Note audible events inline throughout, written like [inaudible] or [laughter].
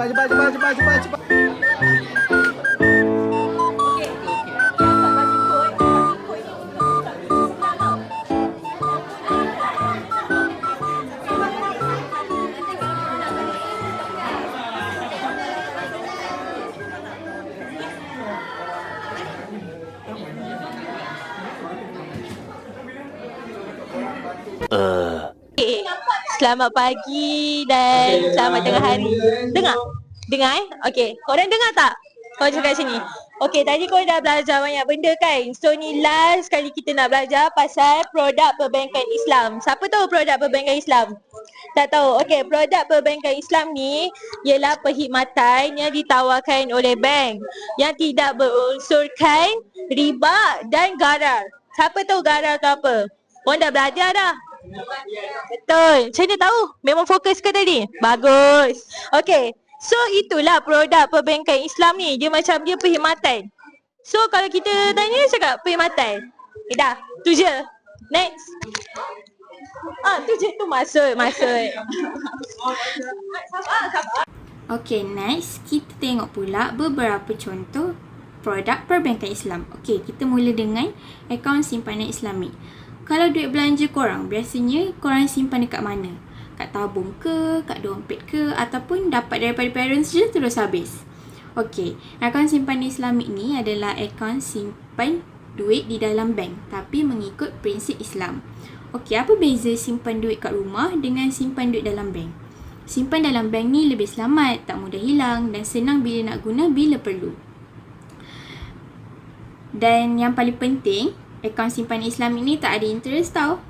bate, bate, bate, bate, bate. Uh... Selamat pagi dan selamat tengah hari. Dengar? Dengar eh? Okay. Korang dengar tak? Korang cakap sini. Okay, tadi korang dah belajar banyak benda kan? So ni last kali kita nak belajar pasal produk perbankan Islam. Siapa tahu produk perbankan Islam? Tak tahu. Okay, produk perbankan Islam ni ialah perkhidmatan yang ditawarkan oleh bank yang tidak berunsurkan riba dan garar. Siapa tahu garar tu apa? Korang dah belajar dah? Betul. Macam mana tahu? Memang fokus ke tadi? Bagus. Okay. So itulah produk perbankan Islam ni. Dia macam dia perkhidmatan. So kalau kita tanya cakap perkhidmatan. Eh dah. Tu je. Next. Ah tu je tu sabar sabar. Okay, next kita tengok pula beberapa contoh produk perbankan Islam. Okay, kita mula dengan akaun simpanan Islamik. Kalau duit belanja korang, biasanya korang simpan dekat mana? Kat tabung ke, kat dompet ke ataupun dapat daripada parents je terus habis? Okay, akaun simpanan Islamik ni adalah akaun simpan duit di dalam bank tapi mengikut prinsip Islam. Okey, apa beza simpan duit kat rumah dengan simpan duit dalam bank? Simpan dalam bank ni lebih selamat, tak mudah hilang dan senang bila nak guna bila perlu. Dan yang paling penting, akaun simpan Islam ini tak ada interest tau.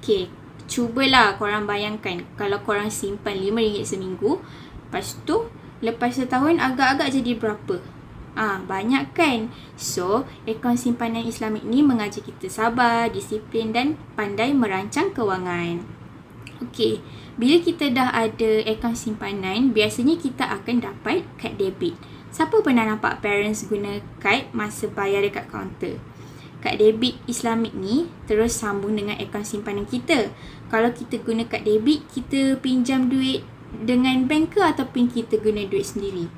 Okay, cubalah korang bayangkan kalau korang simpan RM5 seminggu, lepas tu lepas setahun agak-agak jadi berapa? Ah, banyak kan? So, akaun simpanan Islamik ni mengajar kita sabar, disiplin dan pandai merancang kewangan. Okey, bila kita dah ada akaun simpanan, biasanya kita akan dapat kad debit. Siapa pernah nampak parents guna kad masa bayar dekat kaunter? Kad debit Islamik ni terus sambung dengan akaun simpanan kita. Kalau kita guna kad debit, kita pinjam duit dengan bank ke ataupun kita guna duit sendiri?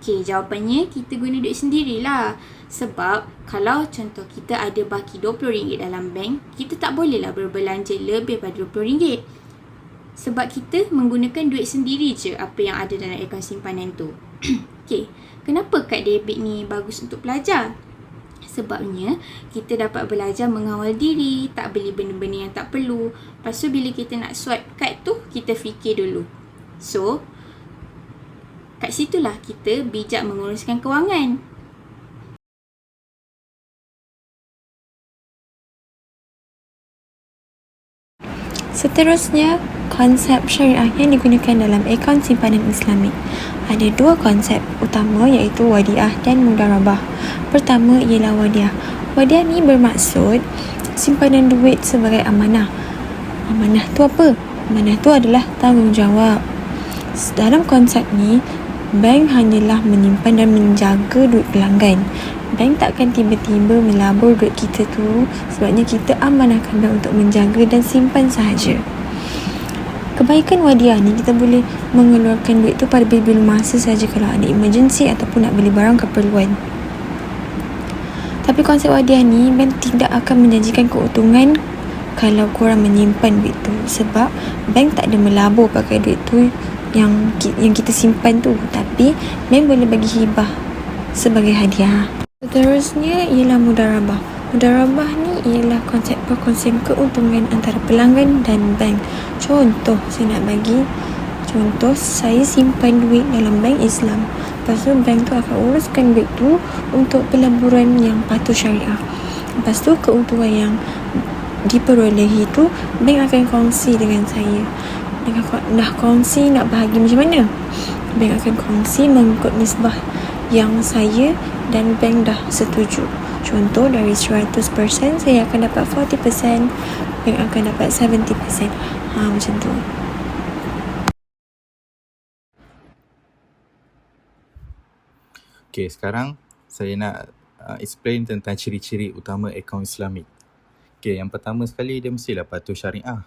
Okey, jawapannya kita guna duit sendirilah. Sebab kalau contoh kita ada baki RM20 dalam bank, kita tak bolehlah berbelanja lebih pada RM20. Sebab kita menggunakan duit sendiri je apa yang ada dalam akaun simpanan tu. [clears throat] Okey, kenapa kad debit ni bagus untuk pelajar? Sebabnya kita dapat belajar mengawal diri, tak beli benda-benda yang tak perlu. Lepas tu bila kita nak swipe kad tu, kita fikir dulu. So, kat situlah kita bijak menguruskan kewangan. Seterusnya, konsep syariah yang digunakan dalam akaun simpanan Islamik. Ada dua konsep utama iaitu wadiah dan mudarabah. Pertama ialah wadiah. Wadiah ni bermaksud simpanan duit sebagai amanah. Amanah tu apa? Amanah tu adalah tanggungjawab. Dalam konsep ni, bank hanyalah menyimpan dan menjaga duit pelanggan. Bank takkan tiba-tiba melabur duit kita tu sebabnya kita amanahkan bank untuk menjaga dan simpan sahaja. Kebaikan wadiah ni kita boleh mengeluarkan duit tu pada bila-bila masa saja kalau ada emergency ataupun nak beli barang keperluan. Tapi konsep wadiah ni bank tidak akan menjanjikan keuntungan kalau korang menyimpan duit tu sebab bank tak ada melabur pakai duit tu yang yang kita simpan tu tapi bank boleh bagi hibah sebagai hadiah. Seterusnya ialah mudarabah. Mudarabah ni ialah konsep perkongsian keuntungan antara pelanggan dan bank. Contoh saya nak bagi Contoh, saya simpan duit dalam bank Islam. Lepas tu, bank tu akan uruskan duit tu untuk pelaburan yang patuh syariah. Lepas tu, keuntungan yang diperolehi tu, bank akan kongsi dengan saya. Dengan dah kongsi nak bahagi macam mana? Bank akan kongsi mengikut nisbah yang saya dan bank dah setuju. Contoh dari 100% saya akan dapat 40%, bank akan dapat 70%. Ha, macam tu. Okay, sekarang saya nak uh, explain tentang ciri-ciri utama akaun Islamik. Okay, yang pertama sekali dia mestilah patuh syariah.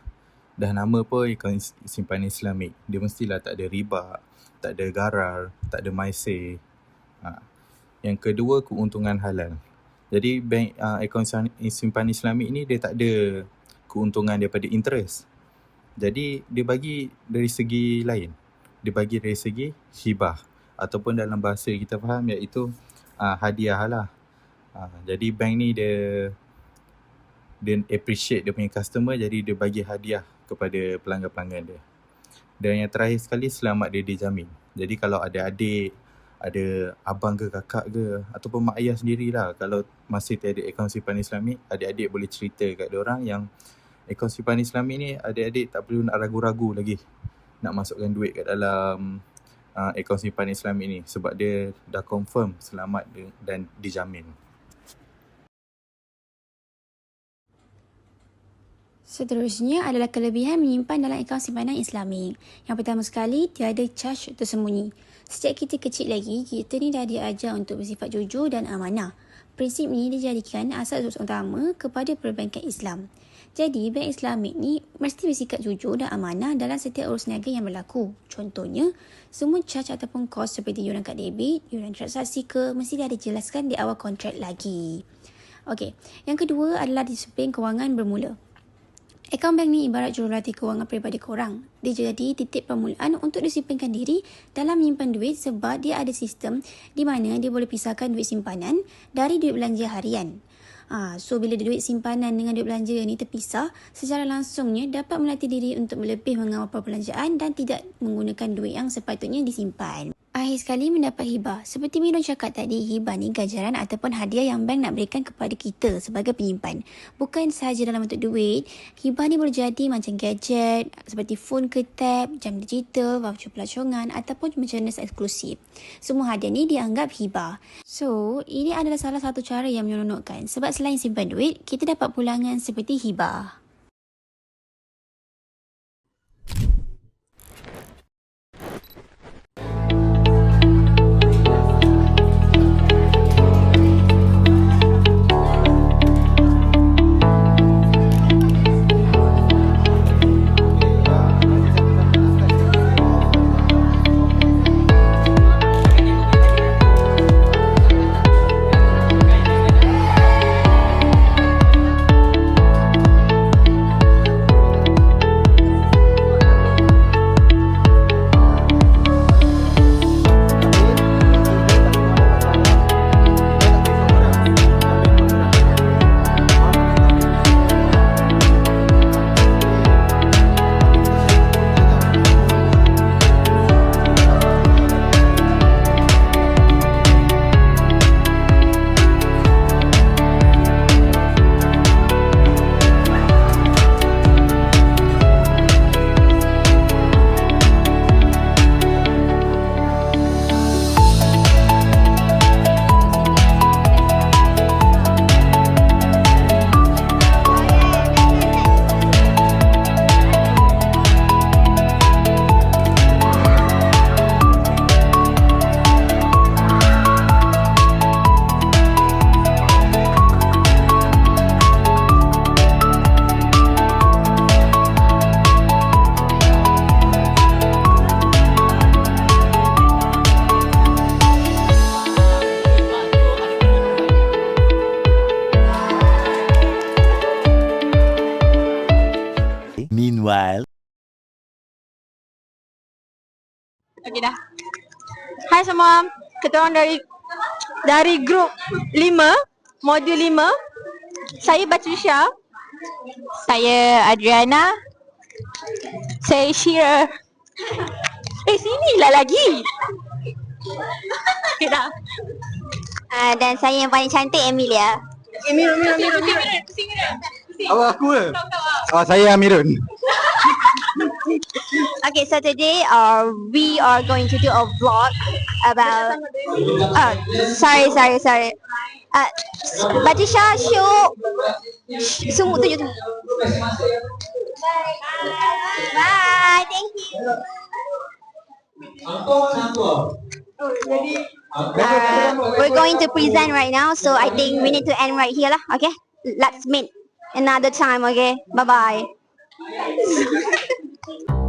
Dah nama pun akaun simpanan Islamik. Dia mestilah tak ada riba, tak ada garar, tak ada maise. Ha. Yang kedua, keuntungan halal. Jadi bank uh, akaun san- simpanan Islamik ni dia tak ada keuntungan daripada interest. Jadi dia bagi dari segi lain. Dia bagi dari segi hibah ataupun dalam bahasa kita faham iaitu uh, hadiah lah. Uh, jadi bank ni dia dia appreciate dia punya customer jadi dia bagi hadiah kepada pelanggan-pelanggan dia. Dan yang terakhir sekali selamat dia dijamin. Jadi kalau ada adik, ada abang ke kakak ke ataupun mak ayah sendirilah kalau masih tiada akaun simpanan Islamik, adik-adik boleh cerita kat dia orang yang akaun simpanan Islamik ni adik-adik tak perlu nak ragu-ragu lagi nak masukkan duit kat dalam uh, akaun simpanan Islamik ni sebab dia dah confirm selamat dan dijamin. Seterusnya adalah kelebihan menyimpan dalam akaun simpanan Islamik. Yang pertama sekali, tiada charge tersembunyi. Sejak kita kecil lagi, kita ni dah diajar untuk bersifat jujur dan amanah. Prinsip ni dijadikan asas utama kepada perbankan Islam. Jadi, bank Islamik ni mesti bersikap jujur dan amanah dalam setiap urus niaga yang berlaku. Contohnya, semua charge ataupun kos seperti yuran kad debit, yuran transaksi ke, mesti dah dijelaskan di awal kontrak lagi. Okey, yang kedua adalah disiplin kewangan bermula. Akaun bank ni ibarat jurulatih kewangan peribadi korang. Dia jadi titik permulaan untuk disiplinkan diri dalam menyimpan duit sebab dia ada sistem di mana dia boleh pisahkan duit simpanan dari duit belanja harian. Ha, so bila duit simpanan dengan duit belanja ni terpisah, secara langsungnya dapat melatih diri untuk lebih mengawal perbelanjaan dan tidak menggunakan duit yang sepatutnya disimpan. Akhir sekali mendapat hibah. Seperti Miron cakap tadi, hibah ni ganjaran ataupun hadiah yang bank nak berikan kepada kita sebagai penyimpan. Bukan sahaja dalam bentuk duit, hibah ni boleh jadi macam gadget, seperti phone ke tab, jam digital, voucher pelacongan ataupun merchandise eksklusif. Semua hadiah ni dianggap hibah. So, ini adalah salah satu cara yang menyeronokkan sebab selain simpan duit, kita dapat pulangan seperti hibah. Meanwhile. Okay dah. Hai semua. Kita orang dari dari grup 5, modul 5. Saya Batrisha. Saya Adriana. Saya Shira. Eh sinilah lagi. Okay dah. Uh, dan saya yang paling cantik Emilia. Mirun, Mirun, Mirun, Mirun. Awak aku ke? Ah, saya Amirun. [laughs] Okay, so today uh, we are going to do a vlog about. Oh, sorry, sorry, sorry. Uh, Batisha show. Sh- Sungguh tujuh tu. Bye, thank you. Uh, we're going to present right now, so I think we need to end right here lah. Okay, let's meet another time. Okay, bye bye. [laughs]